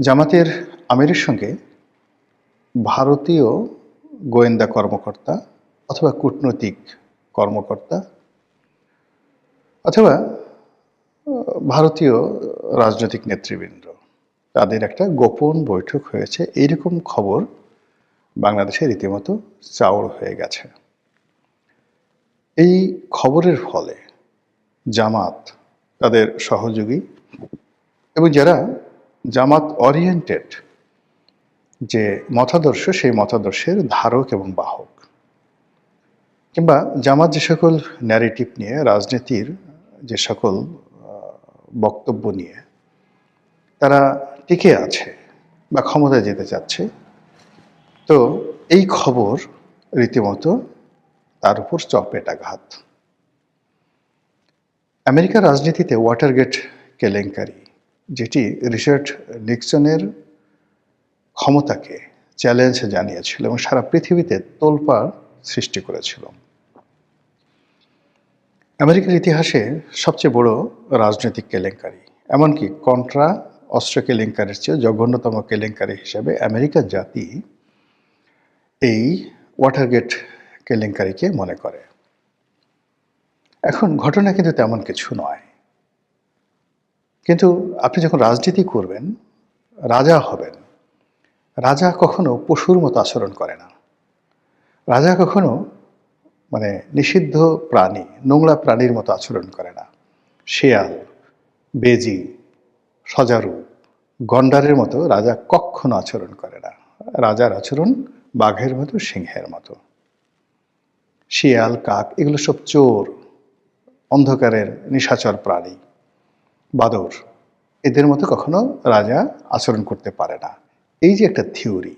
জামাতের আমিরের সঙ্গে ভারতীয় গোয়েন্দা কর্মকর্তা অথবা কূটনৈতিক কর্মকর্তা অথবা ভারতীয় রাজনৈতিক নেতৃবৃন্দ। তাদের একটা গোপন বৈঠক হয়েছে। এইরকম খবর বাংলাদেশে রীতিমতো চাউর হয়ে গেছে। এই খবরের ফলে জামাত, তাদের সহযোগী এবং যারা জামাত ওরিয়েন্টেড যে মতাদর্শ, সেই মতাদর্শের ধারক এবং বাহক। কিংবা জামাত যে সকল ন্যারেটিভ নিয়ে, রাজনীতির যে সকল বক্তব্য নিয়ে তারা টিকে আছে বা ক্ষমতায় যেতে চাচ্ছে, তো এই খবর রীতিমতো তার উপর চপেটাঘাত আমেরিকার রাজনীতিতে ওয়াটারগেট কেলেঙ্কারি যেটি রিচার্ড নিক্সনের ক্ষমতাকে চ্যালেঞ্জ জানিয়েছিল এবং সারা পৃথিবীতে তোলপাড় সৃষ্টি করেছিল। আমেরিকার ইতিহাসে সবচেয়ে বড় রাজনৈতিক কেলেঙ্কারি, এমনকি কন্ট্রা অস্ত্র কেলেঙ্কারির চেয়ে জঘন্যতম কেলেঙ্কারি হিসেবে আমেরিকার জাতি এই ওয়াটারগেট কেলেঙ্কারিকে মনে করে। এখন ঘটনা কিন্তু তেমন কিছু নয়। কিন্তু আপনি যখন রাজনীতি করবেন, রাজা হবেন। রাজা কখনো পশুর মতো আচরণ করে না। রাজা কখনো মানে নিষিদ্ধ প্রাণী, নোংরা প্রাণীর মতো আচরণ করে না। শেয়াল, বেজি, সজারু, গন্ডারের মতো রাজা কখনো আচরণ করে না। রাজার আচরণ বাঘের মতো, সিংহের মতো। শিয়াল, কাক, এগুলো সব চোর, অন্ধকারের, নিশাচর প্রাণী। বাদর। এদের মতো কখনো রাজা আচরণ করতে পারে না। এই যে একটা থিওরি,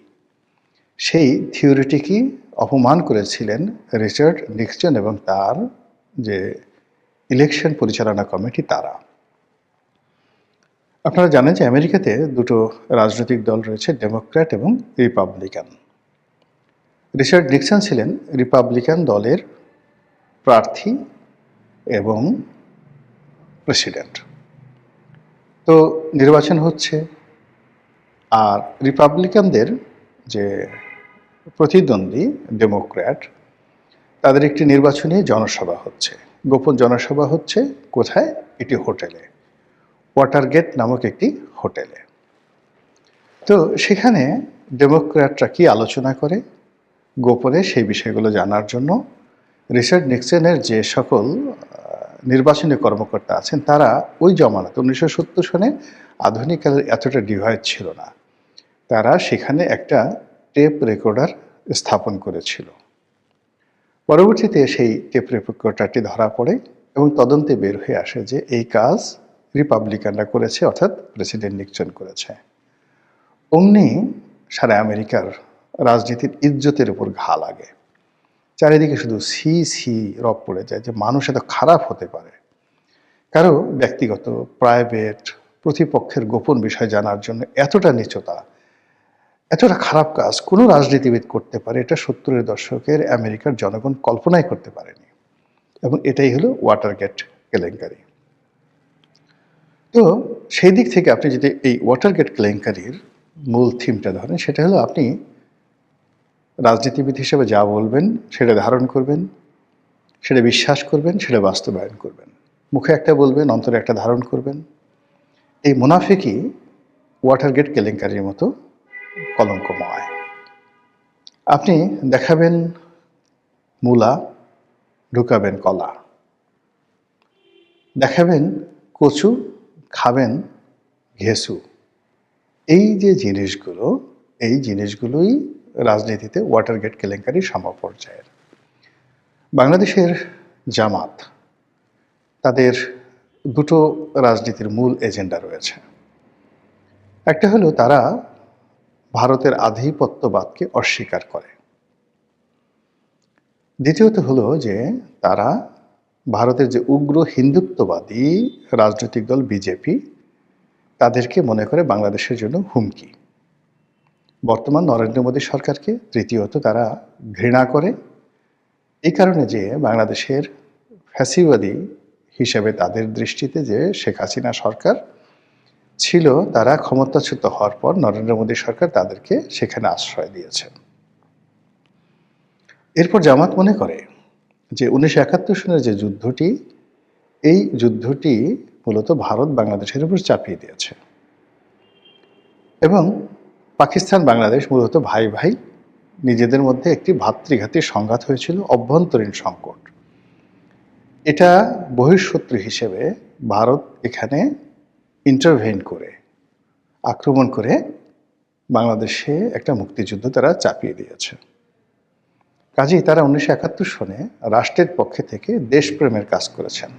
সেই থিওরিটিকে অপমান করেছিলেন রিচার্ড নিক্সন এবং তার যে ইলেকশন পরিচালনা কমিটি তারা? আপনারা জানেন যে আমেরিকাতে দুটো রাজনৈতিক দল রয়েছে, ডেমোক্র্যাট এবং রিপাবলিকান। রিচার্ড নিক্সন ছিলেন রিপাবলিকান দলের প্রার্থী এবং প্রেসিডেন্ট। তো নির্বাচন হচ্ছে। আর রিপাবলিকানদের যে প্রতিদ্বন্দ্বী ডেমোক্র্যাট তাদের একটি নির্বাচনী জনসভা হচ্ছে। গোপন জনসভা হচ্ছে কোথায়? এটি হোটেলে। ওয়াটারগেট নামক একটি হোটেলে। তো সেখানে ডেমোক্র্যাটরা কি আলোচনা করে? গোপনে সেই বিষয়গুলো জানার জন্য রিচার্ড নিক্সনের যে সকল নির্বাচনী কর্মকর্তা আছেন, তারা ওই জমানাতে, উনিশশো সত্তর সনে আধুনিক কালের এতটা ডিভাইস ছিল না। তারা সেখানে একটা টেপ রেকর্ডার স্থাপন করেছিল। পরবর্তীতে সেই টেপ রেকর্ডারটি ধরা পড়ে এবং তদন্তে বের হয়ে আসে যে এই কাজ রিপাবলিকানরা করেছে, অর্থাৎ প্রেসিডেন্ট নিক্সন করেছে। অমনি সারা আমেরিকার রাজনীতির ইজ্জতের উপর ঘা লাগে। চারিদিকে শুধু সি সি রব পড়ে যায়, যে মানুষ এত খারাপ হতে পারে। কারও ব্যক্তিগত প্রাইভেট প্রতিপক্ষের গোপন বিষয় জানার জন্য এতটা নিচতা, এতটা খারাপ কাজ কোনো রাজনীতিবিদ করতে পারে, এটা সত্তরের দশকের আমেরিকার জনগণ কল্পনাই করতে পারেনি। এবং এটাই হলো ওয়াটারগেট কেলেঙ্কারি। তো সেই দিক থেকে আপনি যদি এই ওয়াটারগেট কেলেঙ্কারির মূল থিমটা ধরেন, সেটা হলো আপনি রাজনীতিবিদ হিসেবে যা বলবেন, সেটা ধারণ করবেন, সেটা বিশ্বাস করবেন, সেটা বাস্তবায়ন করবেন। মুখে একটা বলবেন, অন্তরে একটা ধারণ করবেন। এই মুনাফিকই ওয়াটারগেট কেলেঙ্কারির মতো কলঙ্কময়। আপনি দেখাবেন মূলা, ঢুকাবেন কলা। দেখাবেন কচু, খাবেন ঘেসু। এই যে জিনিসগুলো, এই জিনিসগুলোই রাজনীতিতে ওয়াটারগেট কেলেঙ্কারি সমপর্যায়ের বাংলাদেশের জামাত, তাদের দুটো রাজনীতির মূল এজেন্ডা রয়েছে। একটা হলো তারা ভারতের আধিপত্যবাদকে অস্বীকার করে। দ্বিতীয়ত হলো যে তারা ভারতের যে উগ্র হিন্দুত্ববাদী রাজনৈতিক দল বিজেপি, তাদেরকে মনে করে বাংলাদেশের জন্য হুমকি। বর্তমান নরেন্দ্র মোদী সরকারকে তৃতীয়ত তারা ঘৃণা করে। এই কারণে যে বাংলাদেশের ফ্যাসিবাদী হিসেবে তাদের দৃষ্টিতে যে শেখ হাসিনা সরকার ছিল, তারা ক্ষমতাচ্যুত হওয়ার পর নরেন্দ্র মোদী সরকার তাদেরকে সেখানে আশ্রয় দিয়েছে। এরপর জামাত মনে করে যে উনিশশো একাত্তর সনের যে যুদ্ধটি, এই যুদ্ধটি মূলত ভারত বাংলাদেশের উপর চাপিয়ে দিয়েছে। এবং পাকিস্তান বাংলাদেশ মূলত ভাই ভাই নিজেদের মধ্যে একটি ভাতৃঘাতী সংঘাত হয়েছিল, অভ্যন্তরীণ সংকট। এটা বহিঃশত্রু হিসেবে ভারত এখানে ইন্টারভেন করে, আক্রমণ করে বাংলাদেশে একটা মুক্তিযুদ্ধ তারা চাপিয়ে দিয়েছে। কাজেই তারা উনিশশো একাত্তর সনে রাষ্ট্রের পক্ষে থেকে দেশপ্রেমের কাজ করেছেন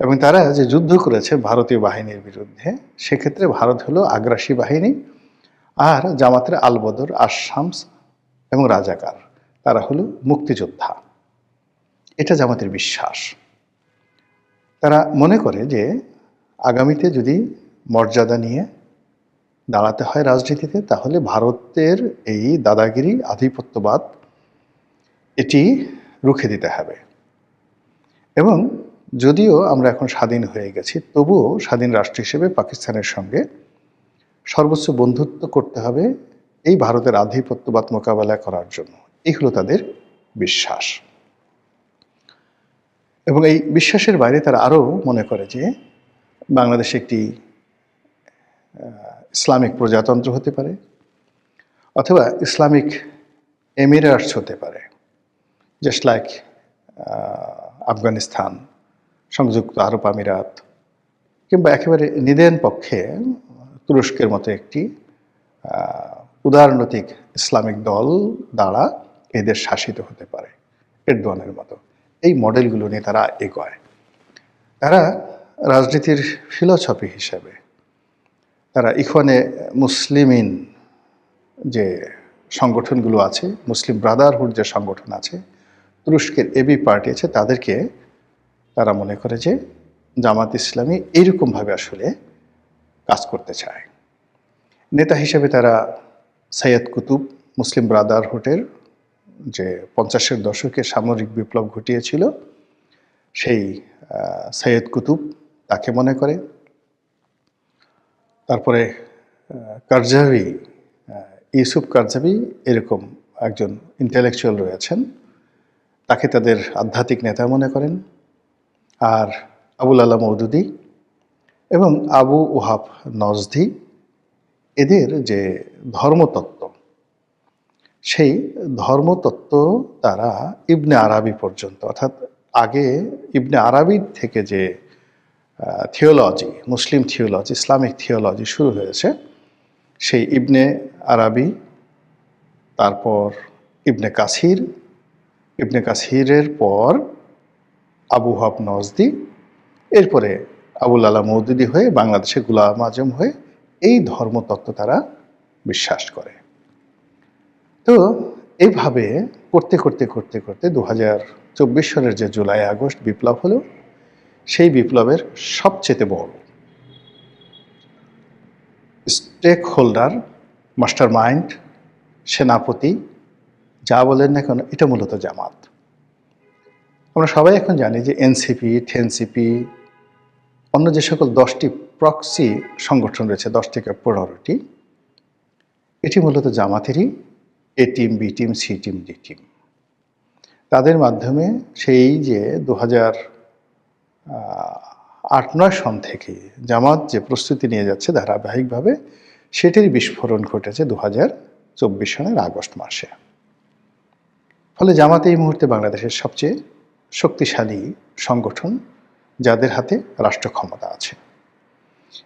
এবং তারা যে যুদ্ধ করেছে ভারতীয় বাহিনীর বিরুদ্ধে, সেক্ষেত্রে ভারত হলো আগ্রাসী বাহিনী আর জামাতের আলবদর আসামস এবং রাজাকার, তারা হলো মুক্তিযোদ্ধা। এটা জামাতের বিশ্বাস। তারা মনে করে যে আগামীতে যদি মর্যাদা নিয়ে দাঁড়াতে হয় রাজনীতিতে, তাহলে ভারতের এই দাদাগিরি, আধিপত্যবাদ, এটি রুখে দিতে হবে। এবং যদিও আমরা এখন স্বাধীন হয়ে গেছি, তবুও স্বাধীন রাষ্ট্র হিসেবে পাকিস্তানের সঙ্গে সর্বোচ্চ বন্ধুত্ব করতে হবে এই ভারতের আধিপত্যবাদ মোকাবেলা করার জন্য। এই হলো তাদের বিশ্বাস। এবং এই বিশ্বাসের বাইরে তারা আরও মনে করে যে বাংলাদেশ একটি ইসলামিক প্রজাতন্ত্র হতে পারে অথবা ইসলামিক এমিরাটস হতে পারে। জাস্ট লাইক আফগানিস্তান, সংযুক্ত আরব আমিরাত কিংবা একেবারে নিদেন পক্ষে তুরস্কের মতো একটি আহ, উদারনৈতিক ইসলামিক দল দ্বারা এদের শাসিত হতে পারে এরদোয়ানের মতো। এই মডেলগুলো নিয়ে তারা এগোয়। তারা রাজনীতির ফিলোসফি হিসেবে তারা ইখওয়ানে মুসলিমিন যে সংগঠনগুলো আছে মুসলিম ব্রাদারহুড যে সংগঠন আছে তুরস্কের এবি পার্টি আছে তাদেরকে তারা মনে করে যে জামাত ইসলামী এইরকমভাবে আসলে কাজ করতে চায়। নেতা হিসেবে তারা সৈয়দ কুতুব মুসলিম ব্রাদারহুডের যে পঞ্চাশের দশকে সামরিক বিপ্লব ঘটিয়েছিল সেই সৈয়দ কুতুব তাকে মনে করে। তারপরে আহ, কারজাভি ইউসুফ কারজাভি এরকম একজন ইন্টেলেকচুয়াল রয়েছেন তাকে তাদের আধ্যাত্মিক নেতা মনে করেন। আর আবুল আলা মৌদুদি এবং আবু ওহাব নজদি, এদের যে ধর্মতত্ত্ব, সেই ধর্মতত্ত্ব তারা ইবনে আরাবি পর্যন্ত, অর্থাৎ আগে ইবনে আরাবির থেকে যে theology Muslim theology Islamic theology শুরু হয়েছে, সেই ইবনে আরাবি, তারপর ইবনে কাসির, ইবনে কাসিরের পর আবু হাব নজদি, এরপরে আবুল আলা মৌদুদি হয়ে বাংলাদেশে গুলাম আজম হয়ে এই ধর্মতত্ত্ব তারা বিশ্বাস করে। তো এইভাবে করতে করতে করতে করতে দু চব্বিশ সালের যে জুলাই আগস্ট বিপ্লব হলো, সেই বিপ্লবের সবচেয়ে বড় স্টেক হোল্ডার মাস্টার মাইন্ড সেনাপতি, যা বলেন না কেন, এটা মূলত জামাত। আমরা সবাই এখন জানি যে এনসিপি টেনসিপি অন্য যে সকল দশটি প্রক্সি সংগঠন রয়েছে, দশ থেকে পনেরোটি, এটি মূলত জামাতেরই, A team, B team, C team, D team. তাদের মাধ্যমে সেই যে দু হাজার আট, নয় সন থেকে জামাত যে প্রস্তুতি নিয়ে যাচ্ছে ধারাবাহিকভাবে, সেটির বিস্ফোরণ ঘটেছে দু হাজার চব্বিশ সনের আগস্ট মাসে। ফলে জামাত এই মুহূর্তে বাংলাদেশের সবচেয়ে শক্তিশালী সংগঠন যাদের হাতে রাষ্ট্র ক্ষমতা আছে।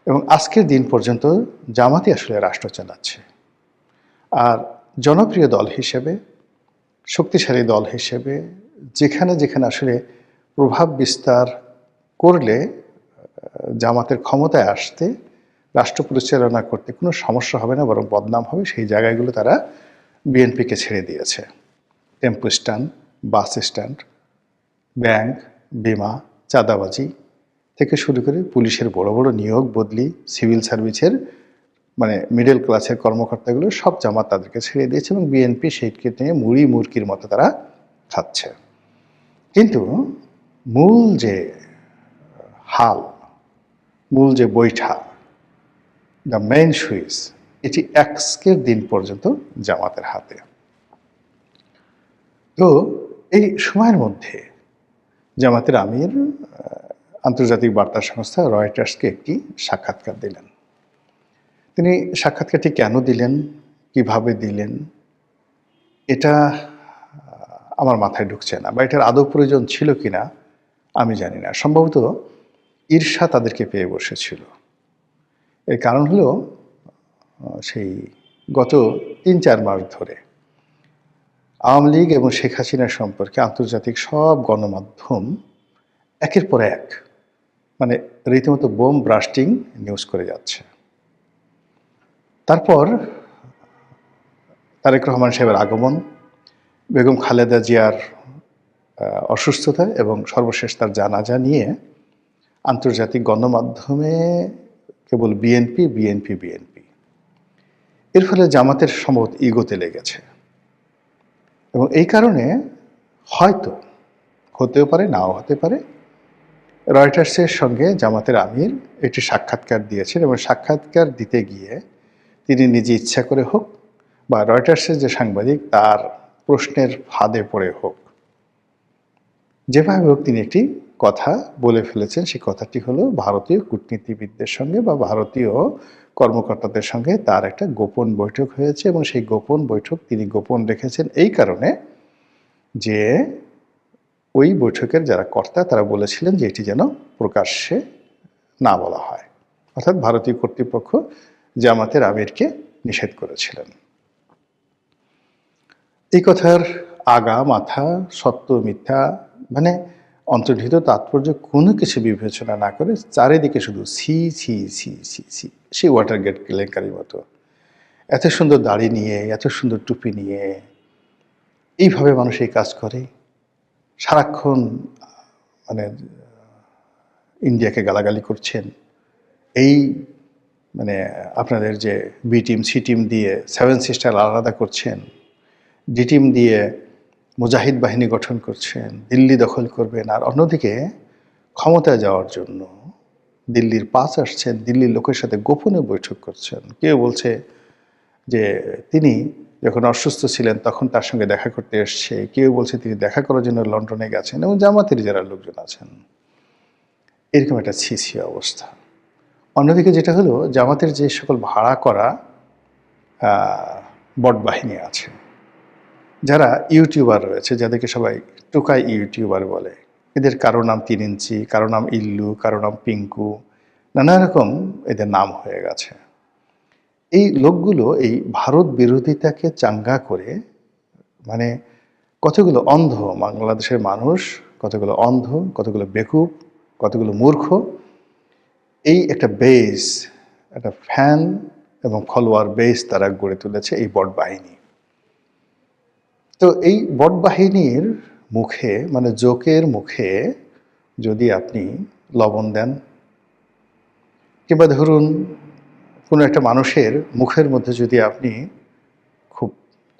এবং আজকের দিন পর্যন্ত জামাতই আসলে রাষ্ট্র চালাচ্ছে। আর জনপ্রিয় দল হিসেবে, শক্তিশালী দল হিসেবে যেখানে যেখানে আসলে প্রভাব বিস্তার করলে জামাতের ক্ষমতায় আসতে, রাষ্ট্র পরিচালনা করতে কোনো সমস্যা হবে না, বরং বদনাম হবে সেই জায়গাগুলো তারা বিএনপিকে ছেড়ে দিয়েছে। Tempo stand, bus stand, bank, বিমা চাঁদাবাজি থেকে শুরু করে পুলিশের বড় বড় নিয়োগ, বদলি, সিভিল সার্ভিসের মানে মিডল ক্লাসের কর্মকর্তাগুলো সব জামাত তাদেরকে ছেড়ে দিয়েছে এবং বিএনপি সেইকে নিয়ে মুড়ি মুরকির মতো তারা খাচ্ছে। কিন্তু মূল যে হাল, মূল যে বৈঠা দ্য মেইন সুইচ এটি আজকের দিন পর্যন্ত জামাতের হাতে। তো এই সময়ের মধ্যে জামাতের আমির আন্তর্জাতিক বার্তা সংস্থা রয়টার্সকে একটি সাক্ষাৎকার দিলেন। তিনি সাক্ষাৎকারটি কেন দিলেন, কীভাবে দিলেন, এটা আমার মাথায় ঢুকছে না বা এটার আদৌ প্রয়োজন ছিল কিনা আমি জানি না। সম্ভবত ঈর্ষা তাদেরকে পেয়ে বসেছিল। এর কারণ হলো সেই গত তিন চার মাস ধরে আওয়ামী লীগ এবং শেখ হাসিনার সম্পর্কে আন্তর্জাতিক সব গণমাধ্যম একের পর এক মানে রীতিমতো বোম ব্রাস্টিং নিউজ করে যাচ্ছে। তারপর তারেক রহমান সাহেবের আগমন, বেগম খালেদা জিয়ার অসুস্থতা এবং সর্বশেষ তার জানাজা নিয়ে আন্তর্জাতিক গণমাধ্যমে কেবল বিএনপি বিএনপি বিএনপি। এর ফলে জামাতের সম্ভবত ইগোতে লেগেছে। এবং এই কারণে হয়তো হতেও পারে, নাও হতে পারে, রয়টার্সের সঙ্গে জামাতের আমির একটি সাক্ষাৎকার দিয়েছেন এবং সাক্ষাৎকার দিতে গিয়ে তিনি নিজে ইচ্ছা করে হোক বা রয়টার্সের যে সাংবাদিক তার প্রশ্নের ফাঁদে পড়ে হোক। যেভাবে হোক তিনি একটি কথা বলে ফেলেছেন, সেই কথাটি হলো ভারতীয় কূটনীতিবিদদের সঙ্গে বা ভারতীয় কর্মকর্তাদের সঙ্গে তার একটা গোপন বৈঠক হয়েছে এবং সেই গোপন বৈঠক তিনি গোপন রেখেছেন এই কারণে যে ওই বৈঠকের যারা কর্তা তারা বলেছিলেন যে এটি যেন প্রকাশ্যে না বলা হয়। অর্থাৎ ভারতীয় কর্তৃপক্ষ জামাতের আমিরকে নিষেধ করেছিলেন। এই কথার আগা, মাথা, সত্য, মিথ্যা মানে অন্তর্নিহিত তাৎপর্য কোনো কিছু বিবেচনা না করে চারিদিকে শুধু C C C C C সেই ওয়াটার গেট কেলেঙ্কারির মতো। এত সুন্দর দাড়ি নিয়ে, এত সুন্দর টুপি নিয়ে, এইভাবে মানুষ এই কাজ করে। সারাক্ষণ মানে ইন্ডিয়াকে গালাগালি করছেন। এই মানে আপনাদের যে বি টিম সি টিম দিয়ে সেভেন সিস্টার আলাদা করছেন। ডি টিম দিয়ে মুজাহিদ বাহিনী গঠন করছেন, দিল্লি দখল করবেন আর অন্যদিকে ক্ষমতায় যাওয়ার জন্য দিল্লির পাস আসছেন, দিল্লির লোকের সাথে গোপনে বৈঠক করছেন। কেউ বলছে যে তিনি যখন অসুস্থ ছিলেন তখন তার সঙ্গে দেখা করতে এসছে। কেউ বলছে তিনি দেখা করার জন্য লন্ডনে গেছেন এবং জামাতের যারা লোকজন আছেন। এরকম একটা ছিছি অবস্থা। অন্যদিকে যেটা হলো, জামাতের যে সকল ভাড়া করা বট বাহিনী আছে যারা ইউটিউবার রয়েছে, যাদেরকে সবাই টোকাই ইউটিউবার বলে, এদের কারও নাম তিন ইঞ্চি, কারও নাম ইল্লু, কারও নাম পিঙ্কু, নানা রকম এদের নাম হয়ে গেছে। এই লোকগুলো এই ভারত বিরোধিতাকে চাঙ্গা করে মানে কতগুলো অন্ধ বাংলাদেশের মানুষ, কতগুলো অন্ধ, কতগুলো বেকুব, কতগুলো মূর্খ, এই একটা বেস একটা ফ্যান এবং ফলোয়ার বেস তারা গড়ে তুলেছে এই বট বাহিনী। তো এই বট বাহিনীর মুখে মানে জোকের মুখে যদি আপনি লবণ দেন, কিংবা ধরুন কোনো একটা মানুষের মুখের মধ্যে যদি আপনি খুব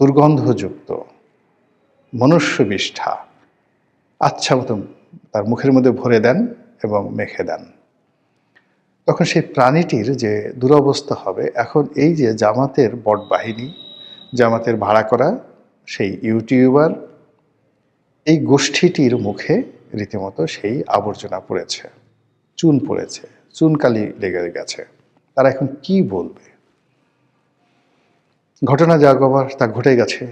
দুর্গন্ধযুক্ত, মনুষ্যবিষ্ঠা আচ্ছা মতো তার মুখের মধ্যে ভরে দেন এবং মেখে দেন, তখন সেই প্রাণীটির যে দুরবস্থা হবে, এখন এই যে জামাতের বট বাহিনী জামাতের ভাড়া করা সেই ইউটিউবার এই গোষ্ঠীটির মুখে রীতিমতো সেই আবর্জনা পড়েছে, চুন পড়েছে, চুনকালি লেগে গেছে। তারা এখন কি বলবে? ঘটনা যা গবার তা ঘটে গেছে,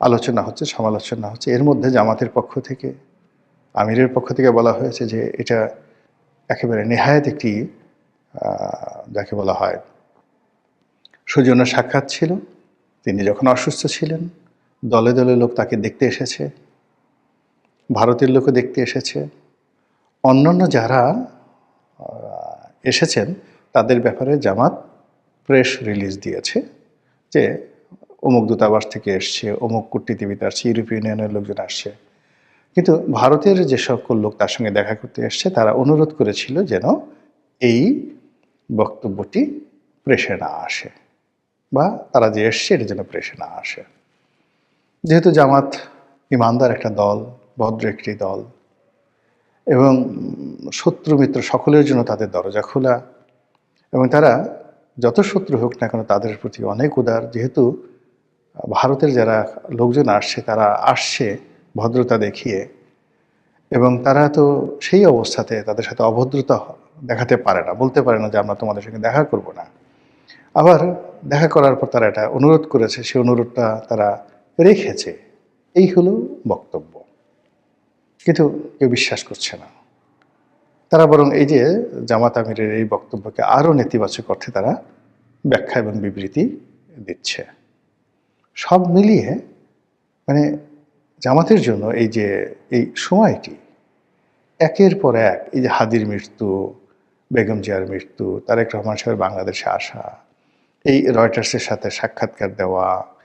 আলোচনা হচ্ছে, সমালোচনা হচ্ছে। এর মধ্যে জামাতের পক্ষ থেকে, আমিরের পক্ষ থেকে বলা হয়েছে যে এটা একেবারে নেহায়ত একটি যাকে বলা হয়, সৌজন্য সাক্ষাৎ ছিল। তিনি যখন অসুস্থ ছিলেন দলে দলে লোক তাকে দেখতে এসেছে, ভারতের লোকও দেখতে এসেছে। অন্যান্য যারা এসেছেন, তাদের ব্যাপারে জামাত প্রেস রিলিজ দিয়েছে যে অমুক দূতাবাস থেকে এসছে, অমুক কূটনীতিবিদ আসছে ইউরোপীয় ইউনিয়নের লোকজন আসছে। কিন্তু ভারতের যে সকল লোক তার সঙ্গে দেখা করতে এসছে, তারা অনুরোধ করেছিল যেন এই বক্তব্যটি প্রেসে না আসে বা তারা যে এসছে, এটা যেন প্রেসে না আসে। যেহেতু জামাত ইমানদার একটা দল, ভদ্র একটি দল, এবং শত্রু মিত্র সকলের জন্য তাদের দরজা খোলা, এবং তারা যত শত্রু হোক না কেন তাদের প্রতি অনেক উদার, যেহেতু ভারতের যারা লোকজন আসছে, তারা আসছে ভদ্রতা দেখিয়ে, এবং তারা তো সেই অবস্থাতে তাদের সাথে অভদ্রতা দেখাতে পারে না, বলতে পারে না যে আমরা তোমাদের সঙ্গে দেখা করব না। আবার দেখা করার পর তারা এটা অনুরোধ করেছে, সেই অনুরোধটা তারা রেখেছে। এই হলো বক্তব্য। কিন্তু কেউ বিশ্বাস করছে না। তারা বরং এই যে জামাত আমিরের এই বক্তব্যকে আরও নেতিবাচক অর্থে তারা ব্যাখ্যা এবং বিবৃতি দিচ্ছে। সব মিলিয়ে মানে জামাতের জন্য এই যে এই সময়টি, একের পর এক এই যে হাদির মৃত্যু, বেগম জিয়ার মৃত্যু, তারেক রহমান সাহেব বাংলাদেশে আসা, এই রয়টার্সের সাথে সাক্ষাৎকার দেওয়া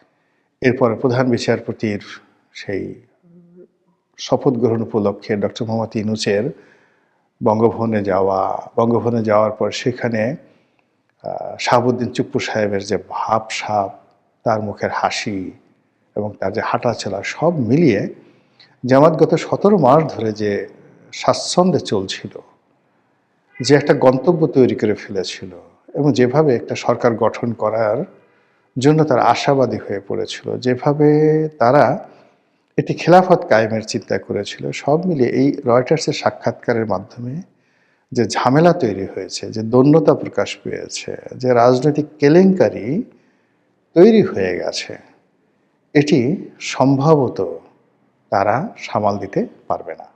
এরপর প্রধান বিচারপতির সেই শপথ গ্রহণ উপলক্ষে ডক্টর মোহাম্মদ ইনুসের বঙ্গভবনে যাওয়া, বঙ্গভবনে যাওয়ার পর সেখানে শাহাবুদ্দিন চুপ্পু সাহেবের যে ভাব সাপ, তার মুখের হাসি এবং তার যে হাঁটা চলা সব মিলিয়ে জামাত গত সতেরো মাস ধরে যে স্বাচ্ছন্দ্যে চলছিল, যে একটা গন্তব্য তৈরি করে ফেলেছিল এবং যেভাবে একটা সরকার গঠন করার জন্য তারা আশাবাদী হয়ে পড়েছিল। যেভাবে তারা এটি খেলাফত কায়েমের চিন্তা করেছিল, সব মিলিয়ে এই রয়টার্সের সাক্ষাৎকারের মাধ্যমে যে ঝামেলা তৈরি হয়েছে, যে দন্যতা প্রকাশ পেয়েছে, যে রাজনৈতিক কেলেঙ্কারি তৈরি হয়ে গেছে, এটি সম্ভবত তারা সামাল দিতে পারবে না।